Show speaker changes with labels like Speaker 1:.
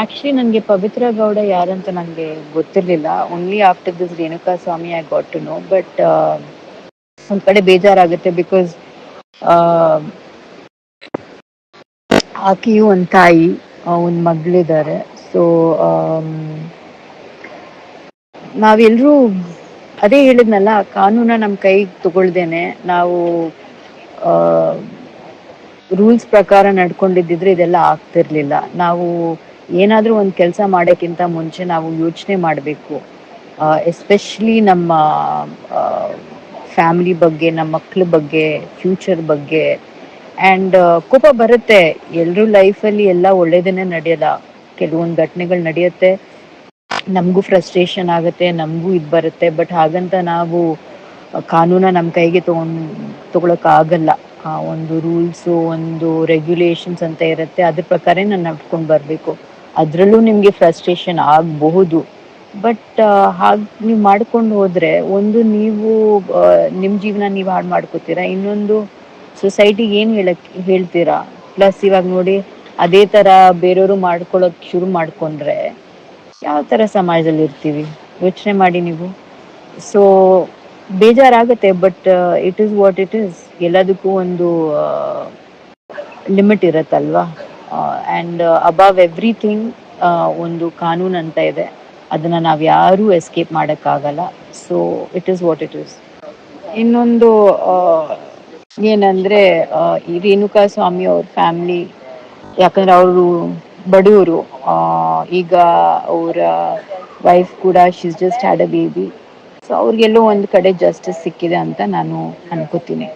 Speaker 1: Actually ನನಗೆ ಪವಿತ್ರ ಗೌಡ ಯಾರಂತ ನನಗೆ ಗೊತ್ತಿರಲಿಲ್ಲ. Only after this Renuka Swamy I got to know but ಒಂದ್ ಕಡೆ ಬೇಜಾರಾಗುತ್ತೆ ಬಿಕಾಸ್ ಆಕೆಯು ಒಂದು ತಾಯಿ ಒಂದು ಮಗಳಿದ್ದಾರೆ ಸೊ ನಾವೆಲ್ಲರೂ ಅದೇ ಹೇಳಿದ್ನಲ್ಲ, ಕಾನೂನ ನಮ್ಮ ಕೈಗೆ ತಗೊಳ್ದೇನೆ. ನಾವು ರೂಲ್ಸ್ ಪ್ರಕಾರ ನಡ್ಕೊಂಡಿದ್ದಿದ್ರೆ ಇದೆಲ್ಲ ಆಗ್ತಿರ್ಲಿಲ್ಲ. ನಾವು ಏನಾದರೂ ಒಂದು ಕೆಲಸ ಮಾಡೋಕ್ಕಿಂತ ಮುಂಚೆ ನಾವು ಯೋಚನೆ ಮಾಡಬೇಕು. ಎಸ್ಪೆಷಲಿ ನಮ್ಮ ಫ್ಯಾಮಿಲಿ ಬಗ್ಗೆ, ನಮ್ಮ ಮಕ್ಳ ಬಗ್ಗೆ ಫ್ಯೂಚರ್ ಬಗ್ಗೆ. ಆ್ಯಂಡ್ ಕೋಪ ಬರುತ್ತೆ. ಎಲ್ಲರೂ ಲೈಫಲ್ಲಿ ಎಲ್ಲ ಒಳ್ಳೇದನ್ನೇ ನಡೆಯಲ್ಲ. ಕೆಲವೊಂದು ಘಟನೆಗಳು ನಡೆಯುತ್ತೆ. ನಮಗೂ ಫ್ರಸ್ಟ್ರೇಷನ್ ಆಗುತ್ತೆ, ನಮಗೂ ಇದು ಬರುತ್ತೆ. ಬಟ್ ಹಾಗಂತ ನಾವು ಕಾನೂನ ನಮ್ಮ ಕೈಗೆ ತೊಗೊಂಡು ಆಗಲ್ಲ. ಆ, ಒಂದು ರೂಲ್ಸು ಒಂದು ರೆಗ್ಯುಲೇಷನ್ಸ್ ಅಂತ ಇರುತ್ತೆ. ಅದ್ರ ಪ್ರಕಾರ ನಾನು ನಡ್ಕೊಂಡು ಬರಬೇಕು. ಅದರಲ್ಲೂ ನಿಮಗೆ ಫ್ರಸ್ಟ್ರೇಷನ್ ಆಗಬಹುದು. ಬಟ್ ಹಾಗೆ ನೀವು ಮಾಡ್ಕೊಂಡು ಹೋದರೆ ಒಂದು ನೀವು ನಿಮ್ಮ ಜೀವನ ನೀವು ಹಾಳು ಮಾಡ್ಕೋತೀರಾ? ಇನ್ನೊಂದು ಸೊಸೈಟಿಗೆ ಏನು ಹೇಳಕ್, ಹೇಳ್ತೀರಾ? ಪ್ಲಸ್ ಇವಾಗ ನೋಡಿ ಅದೇ ಥರ ಬೇರೆಯವರು ಮಾಡ್ಕೊಳ್ಳೋಕೆ ಶುರು ಮಾಡ್ಕೊಂಡ್ರೆ ಯಾವ ಥರ ಸಮಾಜದಲ್ಲಿ ಇರ್ತೀವಿ? ಯೋಚನೆ ಮಾಡಿ ನೀವು. ಸೊ ಬೇಜಾರಾಗುತ್ತೆ but it is what it is ಎಲ್ಲದಕ್ಕೂ ಒಂದು ಲಿಮಿಟ್ ಇರುತ್ತಲ್ವಾ? ಆ್ಯಂಡ್ ಅಬವ್ ಎವ್ರಿಥಿಂಗ್ ಒಂದು ಕಾನೂನು ಅಂತ ಇದೆ. ಅದನ್ನು ನಾವು ಯಾರೂ ಎಸ್ಕೇಪ್ ಮಾಡೋಕ್ಕಾಗಲ್ಲ. So it is what it is ಇನ್ನೊಂದು ಏನಂದರೆ ಈ ರೇಣುಕಾ ಸ್ವಾಮಿ ಅವ್ರ ಫ್ಯಾಮಿಲಿ ಯಾಕಂದ್ರೆ ಅವರು ಬಡವರು ಈಗ ಅವರ ವೈಫ್ ಕೂಡ she's just had a baby so ಅವ್ರಿಗೆಲ್ಲೋ ಒಂದು ಕಡೆ ಜಸ್ಟಿಸ್ ಸಿಕ್ಕಿದೆ ಅಂತ ನಾನು ಅನ್ಕೋತೀನಿ.